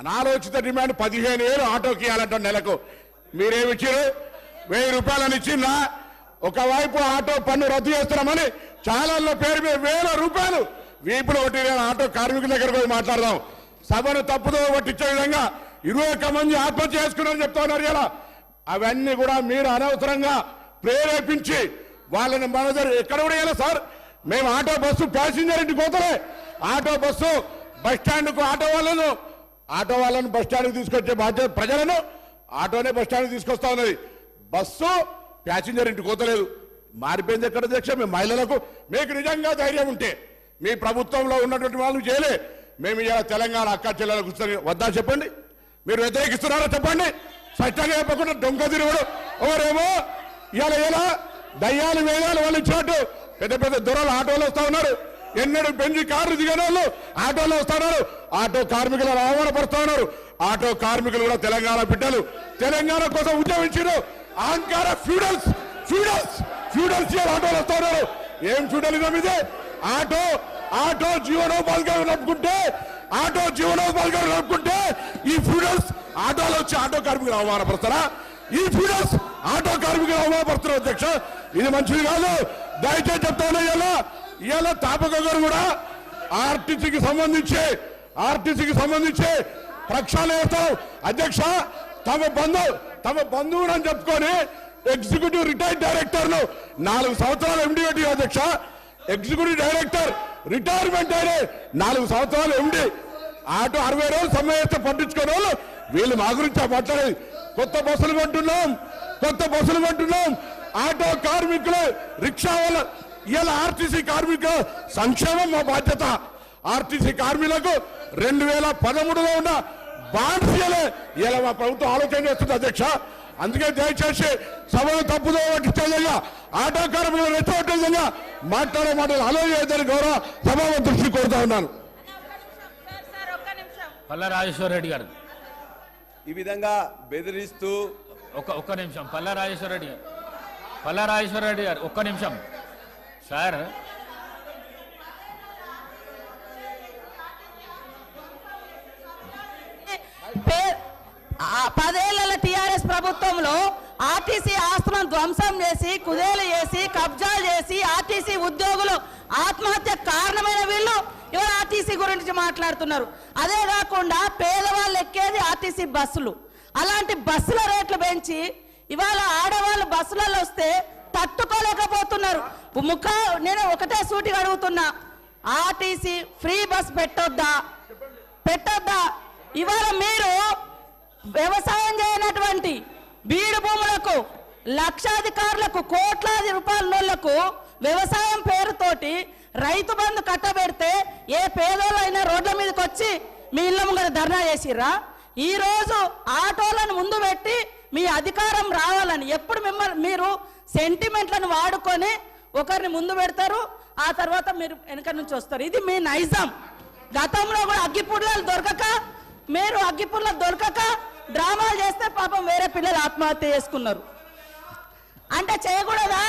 అనాలోచిత డిమాండ్ పదిహేను వేలు ఆటోకి ఇవ్వాలంటాం నెలకు. మీరేమి ఇచ్చారు వెయ్యి రూపాయలని ఇచ్చిందా ఒకవైపు ఆటో పన్ను రద్దు చేస్తున్నామని చాలా పేరు మీద వేల రూపాయలు వీపులు ఒకటి ఆటో కార్మికుల దగ్గర పోయి మాట్లాడదాం. సభను తప్పుదో పట్టించే విధంగా ఇరవై ఒక్క మంది ఆత్మహత్య చేసుకున్నారని చెప్తా ఉన్నారు ఇలా అవన్నీ కూడా మీరు అనవసరంగా ప్రేరేపించి వాళ్ళని మన దగ్గర ఎక్కడ కూడా వెళ్ళా సార్. మేము ఆటో బస్సు ప్యాసింజర్ ఇంటికి పోతలే. ఆటో బస్సు బస్ స్టాండ్కు ఆటో వాళ్ళను ఆటో వాళ్ళను బస్ తీసుకొచ్చే బాధ్యత ప్రజలను ఆటోనే బస్ తీసుకొస్తా ఉన్నది. బస్సు ప్యాసింజర్ ఇంటికి పోతలేదు మారిపోయింది ఎక్కడ అధ్యక్ష? మేము మహిళలకు. మీకు నిజంగా ధైర్యం ఉంటే మీ ప్రభుత్వంలో ఉన్నటువంటి వాళ్ళు చేయలే. మేము ఇలా తెలంగాణ అక్క చెల్లెలకు కూర్చొని వద్దా చెప్పండి? మీరు వ్యతిరేకిస్తున్నారా చెప్పండి? స్పష్టంగా చెప్పకుండా డొంక తిరుగుడు. ఎవరేమో ఇలా ఇలా దయ్యాలు వేదాలు వాళ్ళు ఇచ్చినట్టు. పెద్ద పెద్ద దూరాలు ఆటోలు వస్తా ఉన్నారు. ఎన్నడూ పెంచి కార్లు దిగిన వాళ్ళు ఆటోలో వస్తున్నారు. ఆటో కార్మికులను అవమానపరుస్తా ఉన్నారు. ఆటో కార్మికులు కూడా తెలంగాణ బిడ్డలు. తెలంగాణ కోసం ఉద్యమించారు. అహంకార ఫ్యూడల్స్ ఫ్యూడల్స్ ఫ్యూడల్స్ ఆటోలు వస్తా ఉన్నారు. ఏం ఫ్యూడలిజం ఇది? ఆటో ఆటో జీవనోపాధిగా నడుపుకుంటే ఆటో జీవనోపాధిగా నడుపుకుంటే ఈ ఫ్యూడల్స్ ఆటోలో వచ్చి ఆటో కార్మికులు అవమానపరుస్తారా ఈ ఫ్యూడల్స్ ఆటో కార్మికులు అవమానపరుస్తున్నారు అధ్యక్ష. ఇది మంచిది కాదు. దయచేసి చెప్తా ఇలా ఇవాళ తాపక గారు కూడా ఆర్టీసీకి సంబంధించి ఆర్టీసీకి సంబంధించి ప్రక్షాళన చేస్తాం అధ్యక్ష తమ బంధు తమ బంధువుని అని చెప్పుకొని ఎగ్జిక్యూటివ్ రిటైర్డ్ డైరెక్టర్ను నాలుగు సంవత్సరాలు ఎండి అధ్యక్ష ఎగ్జిక్యూటివ్ డైరెక్టర్ రిటైర్మెంట్ అయిన నాలుగు సంవత్సరాలు ఎండి ఆటో అరవై రోజులు సమ్మె చేస్తే పట్టించుకునే వాళ్ళు వీళ్ళు మా గురించి పట్టలేదు కొత్త బస్సులు కొంటున్నాం కొత్త బస్సులు కొంటున్నాం. ఆటో కార్మికులు రిక్షా వాళ్ళ ఇవాళ ఆర్టీసీ కార్మికుల సంక్షేమం మా బాధ్యత. ఆర్టీసీ కార్మికులకు రెండు వేల పదమూడులో ఉన్న బాండ్స్ ఇవ్వలే ఇలా మా ప్రభుత్వం ఆలోచన చేస్తుంది అధ్యక్ష. అందుకే దయచేసి సభను తప్పుదో పట్టించే విధంగా ఆటో కార్మికులు రెచ్చగొట్టే విధంగా మాట్లాడే మాటలు ఆలోచించని గౌరవ సభాపతి దృష్టి కోరుతా ఉన్నాను. సార్ సార్ ఒక్క నిమిషం పల్ల రాజేశ్వర రెడ్డి గారు. ఈ విధంగా బెదిరిస్తూ ఒక్క ఒక్క నిమిషం. పల్ల రాజేశ్వర రెడ్డి గారు. పల్ల రాజేశ్వర రెడ్డి గారు ఒక్క నిమిషం. సార్. పే- పదేళ్ళ టిఆర్ఎస్ ప్రభుత్వంలో ఆర్టీసీ ఆస్తులను ధ్వంసం చేసి కుదేలు చేసి కబ్జాలు చేసి ఆర్టీసీ ఉద్యోగులు ఆత్మహత్య కారణమైన వీళ్ళు ఇవాళ ఆర్టీసీ గురించి మాట్లాడుతున్నారు. అదే కాకుండా పేదవాళ్ళు ఎక్కేది ఆర్టీసీ బస్సులు. అలాంటి బస్సుల రేట్లు పెంచి ఇవాళ ఆడవాళ్ళు బస్సులలో వస్తే తట్టుకోలేకపోతున్నారు. ముఖ నేను ఒకటే సూటిగా అడుగుతున్నా. ఆర్టీసీ ఫ్రీ బస్ పెట్టొద్దా? పెట్టొద్దా? ఇవాళ మీరు వ్యవసాయం చేయనటువంటి బీడు భూములకు లక్షాధికారులకు కోట్లాది రూపాయల వ్యవసాయం పేరుతోటి రైతు బంధు కట్టబెడితే ఏ పేదోళ్ళైనా రోడ్ల మీదకి వచ్చి మీ ఇళ్ళ ముంగర ధర్నా చేసిర్రా? ఈరోజు ఆటోలను ముందు పెట్టి మీ అధికారం రావాలని ఎప్పుడు మిమ్మల్ని మీరు సెంటిమెంట్లను వాడుకొని ఒకరిని ముందు పెడతారు ఆ తర్వాత మీరు వెనక నుంచి వస్తారు. ఇది మీ నైజం. గతంలో కూడా అగ్గిపుల్లలు దొరకక మీరు అగ్గిపుల్ల దొరకక డ్రామాలు చేస్తే పాపం వేరే పిల్లలు ఆత్మహత్య చేసుకున్నారు. అంటే చేయకూడదా?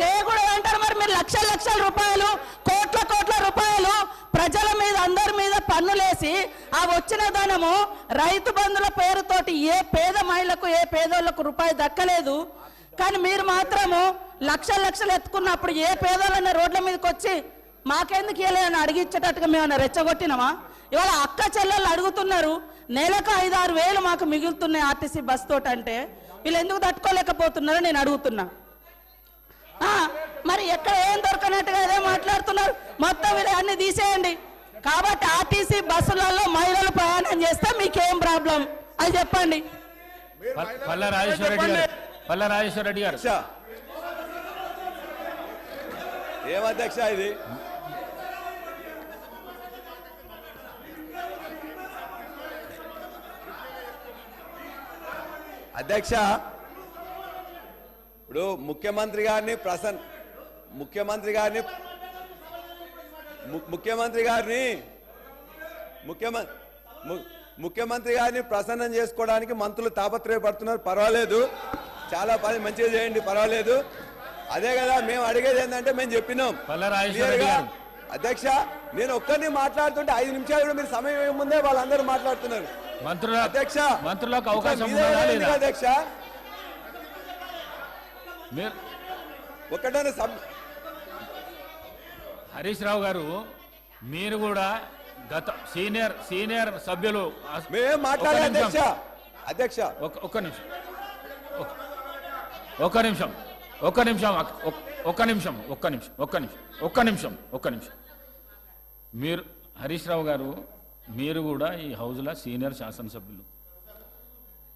చేయకూడదు అంటారు మరి మీరు లక్షల లక్షల రూపాయలు కోట్ల కోట్ల రూపాయలు ప్రజల మీద అందరి మీద పన్నులేసి ఆ వచ్చిన ధనము రైతు బంధుల పేరుతోటి ఏ పేద మహిళకు ఏ పేదోళ్ళకు రూపాయి దక్కలేదు. కానీ మీరు మాత్రము లక్షల లక్షలు ఎత్తుకున్నప్పుడు ఏ పేదోళ్ళైనా రోడ్ల మీదకి వచ్చి మాకెందుకు ఇవ్వలేదని అడిగించేటట్టుగా మేము రెచ్చగొట్టినామా? ఇవాళ అక్క చెల్లెళ్ళు అడుగుతున్నారు నెలకు ఐదు ఆరు వేలు మాకు మిగులుతున్నాయి ఆర్టీసీ బస్ తోటంటే అంటే వీళ్ళు ఎందుకు తట్టుకోలేకపోతున్నారో నేను అడుగుతున్నా. మరి ఎక్కడ ఏం దొరకనట్టుగా అదే మాట్లాడుతున్నారు. మొత్తం వీళ్ళు అన్ని తీసేయండి. కాబట్టి ఆర్టీసీ బస్సులలో మహిళలు ప్రయాణం చేస్తే మీకేం ప్రాబ్లం? అది చెప్పండి. పల్- పల్ల రాజేశ్వర రెడ్డి గారు. పల్ల రాజేశ్వర రెడ్డి గారు. అధ్యక్ష ఏం అధ్యక్ష ఇది? అధ్యక్ష ఇప్పుడు ముఖ్యమంత్రి గారిని ప్రసన్ ముఖ్యమంత్రి గారిని ముఖ్యమంత్రి గారిని ముఖ్యమంత్రి ముఖ్యమంత్రి గారిని ప్రసన్నం చేసుకోవడానికి మంత్రులు తాపత్రయపడుతున్నారు. పర్వాలేదు. చాలా పని మంచిగా చేయండి పర్వాలేదు. అదే కదా మేము అడిగేది ఏంటంటే మేము చెప్పినాం. అధ్యక్ష నేను ఒక్కరిని మాట్లాడుతుంటే ఐదు నిమిషాలు కూడా మీరు సమయం ముందే వాళ్ళందరూ మాట్లాడుతున్నారు. మంత్రుల అధ్యక్ష మంత్రులకు అవకాశం అధ్యక్ష? సబ్ హరీష్ రావు గారు మీరు కూడా గత సీనియర్ సీనియర్ సభ్యులు. అధ్యక్ష ఒక్క నిమిషం. ఒక్క- నిమిషం. ఒక్క నిమిషం ఒక్క నిమిషం ఒక్క నిమిషం ఒక్క నిమిషం ఒక్క నిమిషం ఒక్క నిమిషం. మీరు హరీష్ రావు గారు మీరు కూడా ఈ హౌజ్లో సీనియర్ శాసనసభ్యులు.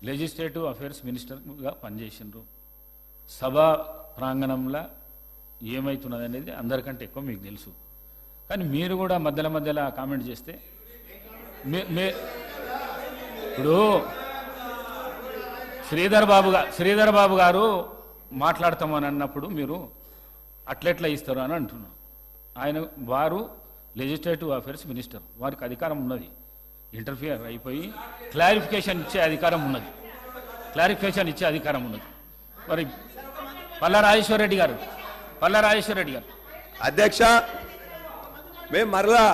లెజిస్లేటివ్ అఫైర్స్ మినిస్టర్గా పనిచేసినారు సభా ప్రాంగణంలో ఏమవుతున్నది అనేది అందరికంటే ఎక్కువ మీకు తెలుసు. కానీ మీరు కూడా మధ్యలో మధ్యలో కామెంట్ చేస్తే మీ- ఇప్పుడు శ్రీధర్ బాబు గారు శ్రీధర్ బాబు గారు మాట్లాడతామని అన్నప్పుడు మీరు అట్లెట్లా ఇస్తారు అని అంటున్నారు. ఆయన వారు లెజిస్లేటివ్ అఫైర్స్ మినిస్టర్ వారికి అధికారం ఉన్నది. ఇంటర్ఫియర్ అయిపోయి క్లారిఫికేషన్ ఇచ్చే అధికారం ఉన్నది. క్లారిఫికేషన్ ఇచ్చే అధికారం ఉన్నది. మరి పల్లా రాజేశ్వరరెడ్డి గారు పల్లా రాజేశ్వరరెడ్డి గారు. అధ్యక్ష మేము మరలా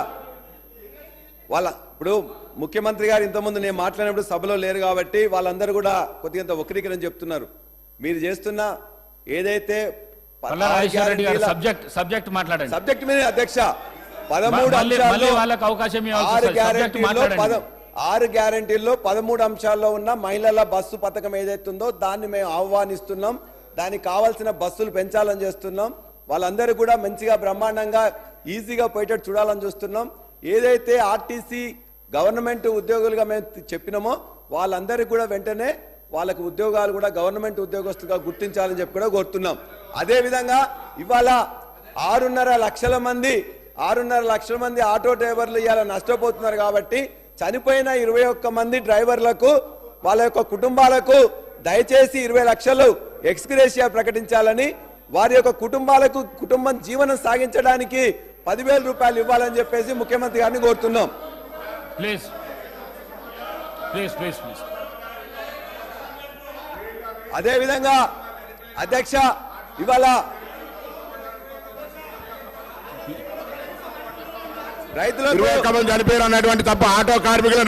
వాళ్ళ ఇప్పుడు ముఖ్యమంత్రి గారు ఇంతకుముందు నేను మాట్లాడినప్పుడు సభలో లేరు కాబట్టి వాళ్ళందరూ కూడా కొద్దిగా వక్రీకరణ చెప్తున్నారు. మీరు చేస్తున్న ఏదైతే సబ్జెక్ట్ సబ్జెక్ట్ మాట్లాడండి. సబ్జెక్ట్ మీద అధ్యక్ష పదమూడు వాళ్ళకి అవకాశం ఆరు గ్యారంటీల్లో పదమూడు అంశాల్లో ఉన్న మహిళల బస్సు పథకం ఏదైతుందో దాన్ని మేము ఆహ్వానిస్తున్నాం. దానికి కావాల్సిన బస్సులు పెంచాలని చేస్తున్నాం. వాళ్ళందరూ కూడా మంచిగా బ్రహ్మాండంగా ఈజీగా పోయేటట్టు చూడాలని చూస్తున్నాం. ఏదైతే ఆర్టీసీ గవర్నమెంట్ ఉద్యోగులుగా మేము చెప్పినామో వాళ్ళందరికీ కూడా వెంటనే వాళ్ళకు ఉద్యోగాలు కూడా గవర్నమెంట్ ఉద్యోగస్తులుగా గుర్తించాలని చెప్పి కూడా కోరుతున్నాం. అదే విధంగా ఇవాళ ఆరున్నర లక్షల మంది ఆరున్నర లక్షల మంది ఆటో డ్రైవర్లు ఇవాళ నష్టపోతున్నారు కాబట్టి చనిపోయిన ఇరవై ఒక్క మంది డ్రైవర్లకు వాళ్ళ యొక్క కుటుంబాలకు దయచేసి ఇరవై లక్షలు ఎక్స్గ్రేషియా ప్రకటించాలని వారి యొక్క కుటుంబాలకు కుటుంబం జీవనం సాగించడానికి పదివేల రూపాయలు ఇవ్వాలని చెప్పేసి ముఖ్యమంత్రి గారిని కోరుతున్నాం. ప్లీజ్ ప్లీజ్ ప్లీజ్ ప్లీజ్ అదే విధంగా అధ్యక్ష ఇవాళ రైతులకు చనిపోయారు అన్నటువంటి తప్ప ఆటో కార్మికుల